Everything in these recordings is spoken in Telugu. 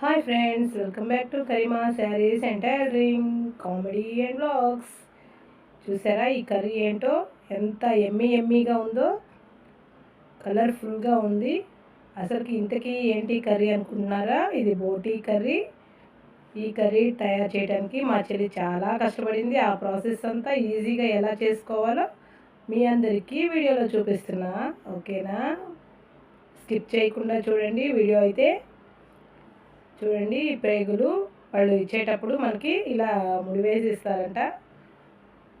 Hi friends welcome back to Karima sarees and tailoring comedy and blogs చూసారా ఈ కర్రీ ఏంటో? ఎంత ఎమ్మి ఎమ్మీగా ఉందో? కలర్ఫుల్గా ఉంది. అసలుకి ఇంతకీ ఏంటి కర్రీ అనుకుంటున్నారా? ఇది బోటీ కర్రీ. ఈ కర్రీ తయారు చేయడానికి మా చెల్లి చాలా కష్టపడింది. ఆ ప్రాసెస్ అంతా ఈజీగా ఎలా చేసుకోవాలో మీ అందరికీ వీడియోలో చూపిస్తున్నా. ఓకేనా? స్కిప్ చేయకుండా చూడండి. వీడియో అయితే చూడండి ఈ పేగులు వాళ్ళు ఇచ్చేటప్పుడు మనకి ఇలా ముడివేసి ఇస్తారంట.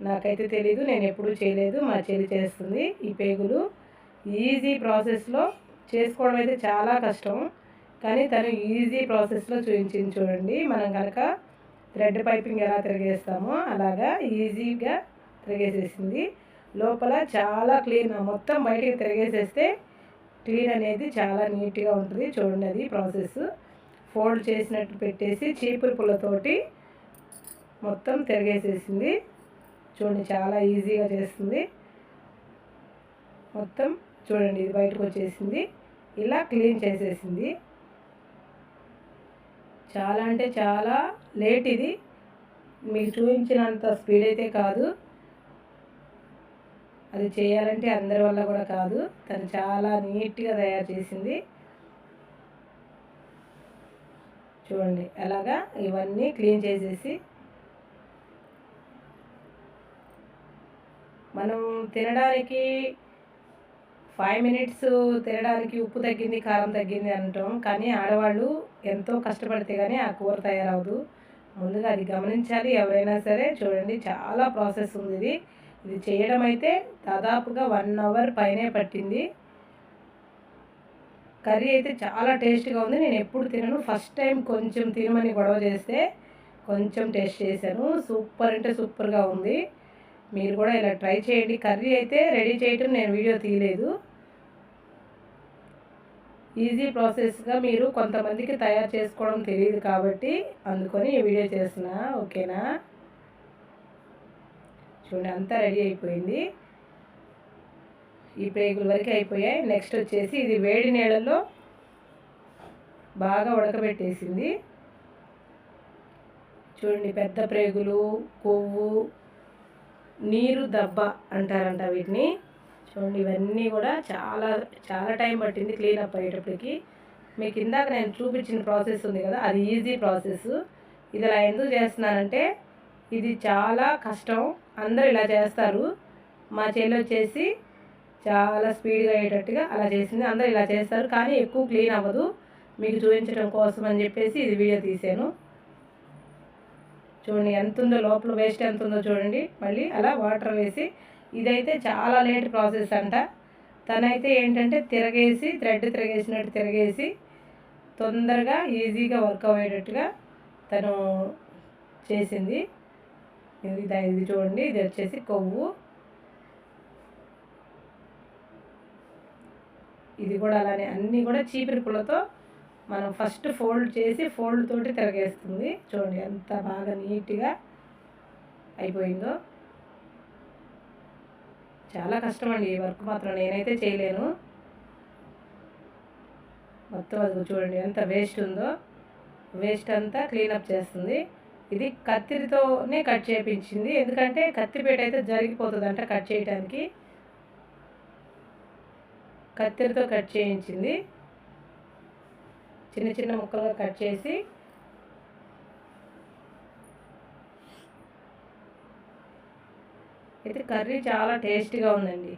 నాకైతే తెలీదు నేను ఎప్పుడూ చేయలేదు మా చెల్లి చేస్తుంది ఈ పేగులు ఈజీ ప్రాసెస్లో చేసుకోవడం అయితే చాలా కష్టం కానీ తను ఈజీ ప్రాసెస్లో చూపించింది చూడండి. మనం కనుక థ్రెడ్ పైపింగ్ ఎలా తిరిగేస్తామో అలాగా ఈజీగా తిరిగేసేసింది. లోపల చాలా క్లీన్ మొత్తం బయటికి తిరిగేసేస్తే క్లీన్ అనేది చాలా నీట్గా ఉంటుంది. చూడండి అది ప్రాసెస్. ఫోల్డ్ చేసినట్టు పెట్టేసి చీపురు పుల్లతోటి మొత్తం తిరిగేసేసింది. చూడండి చాలా ఈజీగా చేస్తుంది. మొత్తం చూడండి ఇది బయటకు వచ్చేసింది. ఇలా క్లీన్ చేసేసింది. చాలా అంటే చాలా లేట్ ఇది. మీకు చూపించినంత స్పీడ్ అయితే కాదు. అది చేయాలంటే అందరి వల్ల కూడా కాదు. తను చాలా నీట్గా తయారు చేసింది. చూడండి అలాగా ఇవన్నీ క్లీన్ చేసేసి మనం తినడానికి ఫైవ్ మినిట్స్ తినడానికి ఉప్పు తగ్గింది కారం తగ్గింది అంటాం. కానీ ఆడవాళ్ళు ఎంతో కష్టపడితే కానీ ఆ కూర తయారవదు ముందుగా అది గమనించాలి ఎవరైనా సరే చూడండి చాలా ప్రాసెస్ ఉంది ఇది. ఇది చేయడం అయితే దాదాపుగా వన్ అవర్ పైనే పట్టింది. కర్రీ అయితే చాలా టేస్ట్గా ఉంది. నేను ఎప్పుడు తినను. ఫస్ట్ టైం కొంచెం తినమని గొడవ చేస్తే కొంచెం టేస్ట్ చేశాను. సూపర్ అంటే సూపర్గా ఉంది. మీరు కూడా ఇలా ట్రై చేయండి. కర్రీ అయితే రెడీ చేయటం నేను వీడియో తీయలేదు. ఈజీ ప్రాసెస్గా మీరు కొంతమందికి తయారు చేసుకోవడం తెలియదు కాబట్టి అందుకొని ఈ వీడియో చేస్తున్నా. ఓకేనా? చూడండి అంతా రెడీ అయిపోయింది. ఈ పేగుల వరకు అయిపోయాయి. నెక్స్ట్ వచ్చేసి ఇది వేడి నీళ్ళలో బాగా ఉడకబెట్టేసింది. చూడండి పెద్ద ప్రేగులు కొవ్వు నీరు దబ్బ అంటారంట వీటిని. చూడండి ఇవన్నీ కూడా చాలా చాలా టైం పట్టింది క్లీన్ అప్ అయ్యేటప్పటికి. మీకు ఇందాక నేను చూపించిన ప్రాసెస్ ఉంది కదా అది ఈజీ ప్రాసెస్. ఇది ఇలా ఎందుకు చేస్తున్నానంటే ఇది చాలా కష్టం. అందరూ ఇలా చేస్తారు. మా చెల్లి వచ్చేసి చాలా స్పీడ్గా అయ్యేటట్టుగా అలా చేసింది. అందరూ ఇలా చేస్తారు కానీ ఎక్కువ క్లీన్ అవ్వదు. మీకు చూపించడం కోసం అని చెప్పేసి ఇది వీడియో తీసాను. చూడండి ఎంత ఉందో లోపల వేస్ట్ ఎంత ఉందో చూడండి. మళ్ళీ అలా వాటర్ వేసి ఇదైతే చాలా లేట్ ప్రాసెస్ అంట. తనైతే ఏంటంటే తిరగేసి థ్రెడ్ తిరగేసినట్టు తిరగేసి తొందరగా ఈజీగా వర్క్ అయ్యేటట్టుగా తను చేసింది. ఇది ఇది చూడండి. ఇది వచ్చేసి కొవ్వు. ఇది కూడా అలానే అన్నీ కూడా చీపిరి పుల్లతో మనం ఫస్ట్ ఫోల్డ్ చేసి ఫోల్డ్ తోటి తిరగేస్తుంది. చూడండి ఎంత బాగా నీట్గా అయిపోయిందో. చాలా కష్టం అండి ఈ వర్క్ మాత్రం నేనైతే చేయలేను. మొత్తం అది చూడండి ఎంత వేస్ట్ ఉందో. వేస్ట్ అంతా క్లీనప్ చేస్తుంది. ఇది కత్తిరితోనే కట్ చేయించింది ఎందుకంటే కత్తిపేట అయితే జరిగిపోతుందంట కట్ చేయడానికి కత్తిరితో కట్ చేయించింది. చిన్న చిన్న ముక్కలుగా కట్ చేసి అయితే కర్రీ చాలా టేస్టీగా ఉందండి.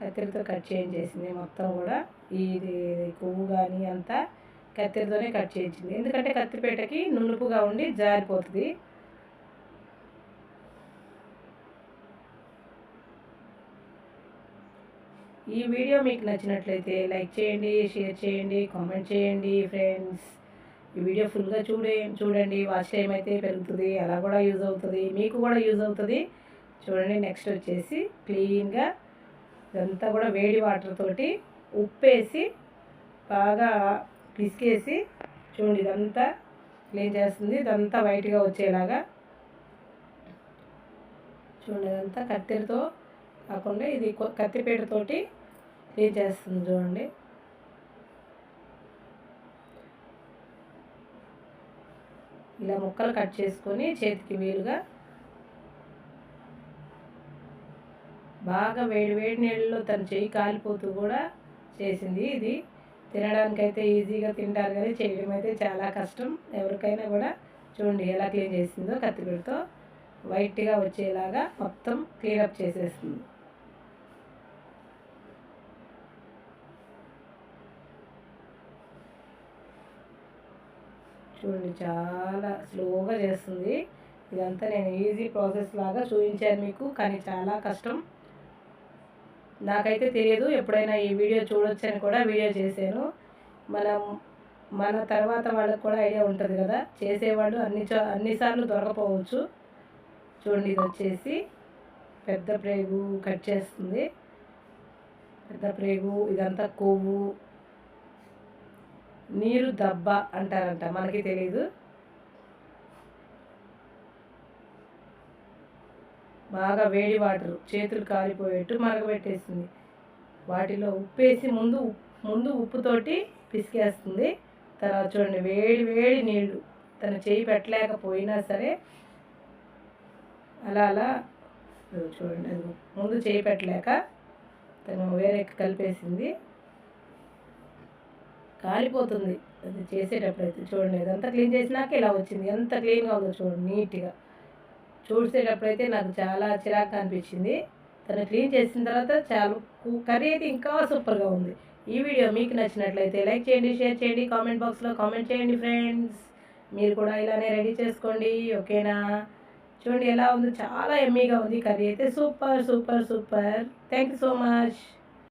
కత్తిరితో కట్ చేయించేసింది మొత్తం కూడా. ఇది కొవ్వు కానీ అంతా కత్తిరితోనే కట్ చేయించింది. ఎందుకంటే కత్తిపేటకి నునుపుగా ఉండి జారిపోతుంది. ఈ వీడియో మీకు నచ్చినట్లయితే లైక్ చేయండి షేర్ చేయండి కామెంట్ చేయండి ఫ్రెండ్స్. ఈ వీడియో ఫుల్గా చూడే చూడండి. వాచ్ టైం అయితే పెరుగుతుంది. అలా కూడా యూజ్ అవుతుంది. మీకు కూడా యూజ్ అవుతుంది. చూడండి నెక్స్ట్ వచ్చేసి క్లీన్గా ఇదంతా కూడా వేడి వాటర్ తోటి ఉప్పేసి బాగా పిసికేసి చూడండి ఇదంతా క్లీన్ చేస్తుంది. ఇదంతా వైట్గా వచ్చేలాగా చూడండి ఇదంతా కత్తెరతో కాకుండా ఇది కొ- ప్లే చేస్తుంది చూడండి. ఇలా ముక్కలు కట్ చేసుకొని చేతికి వీలుగా బాగా వేడి వేడి నీళ్ళలో తను చేయి కాలిపోతూ కూడా చేసింది. ఇది తినడానికైతే ఈజీగా తింటారు కానీ చేయడం అయితే చాలా కష్టం. ఎవరికైనా కూడా చూడండి ఎలా క్లీన్ చేసిందో కత్తిపీటతో వైట్గా వచ్చేలాగా మొత్తం క్లీనప్ చేసేస్తుంది. చూడండి చాలా స్లోగా చేస్తుంది. ఇదంతా నేను ఈజీ ప్రాసెస్ లాగా చూపించాను మీకు కానీ చాలా కష్టం. నాకైతే తెలియదు ఎప్పుడైనా ఈ వీడియో చూడొచ్చని కూడా వీడియో చేశాను. మనం మన తర్వాత వాళ్ళకి కూడా ఐడియా ఉంటుంది కదా చేసేవాళ్ళు అన్ని అన్నిసార్లు దొరకపోవచ్చు. చూడండి ఇది వచ్చేసి పెద్ద ప్రేగు కట్ చేస్తుంది. పెద్ద ప్రేగు ఇదంతా కొవ్వు. నీరు దబ్బ అంటారంట. మనకి తెలీదు. బాగా వేడి వాటర్. చేతులు కాలిపోయేట్టు మరగబెట్టేసింది వాటిలో ఉప్పేసి ముందు ముందు ఉప్పుతోటి పిసికేస్తుంది. తర్వాత చూడండి వేడి వేడి నీళ్ళు. తను చేయి పెట్టలేకపోయినా సరే అలా అలా చూడండి ముందు చేయి పెట్టలేక తను వేరే కలిపేసింది. కాలిపోతుంది అది చేసేటప్పుడైతే చూడండి ఇదంతా క్లీన్ చేసినాక ఇలా వచ్చింది. ఎంత క్లీన్గా ఉందో చూడండి నీట్గా. చూసేటప్పుడైతే నాకు చాలా చిరాకు అనిపించింది. తను క్లీన్ చేసిన తర్వాత చాలా కర్రీ అయితే ఇంకా సూపర్గా ఉంది. ఈ వీడియో మీకు నచ్చినట్లయితే లైక్ చేయండి షేర్ చేయండి కామెంట్ బాక్స్లో కామెంట్ చేయండి ఫ్రెండ్స్. మీరు కూడా ఇలానే రెడీ చేసుకోండి ఓకేనా? చూడండి ఎలా ఉంది చాలా ఎమ్మీగా ఉంది కర్రీ అయితే. Super super super. Thank you so much.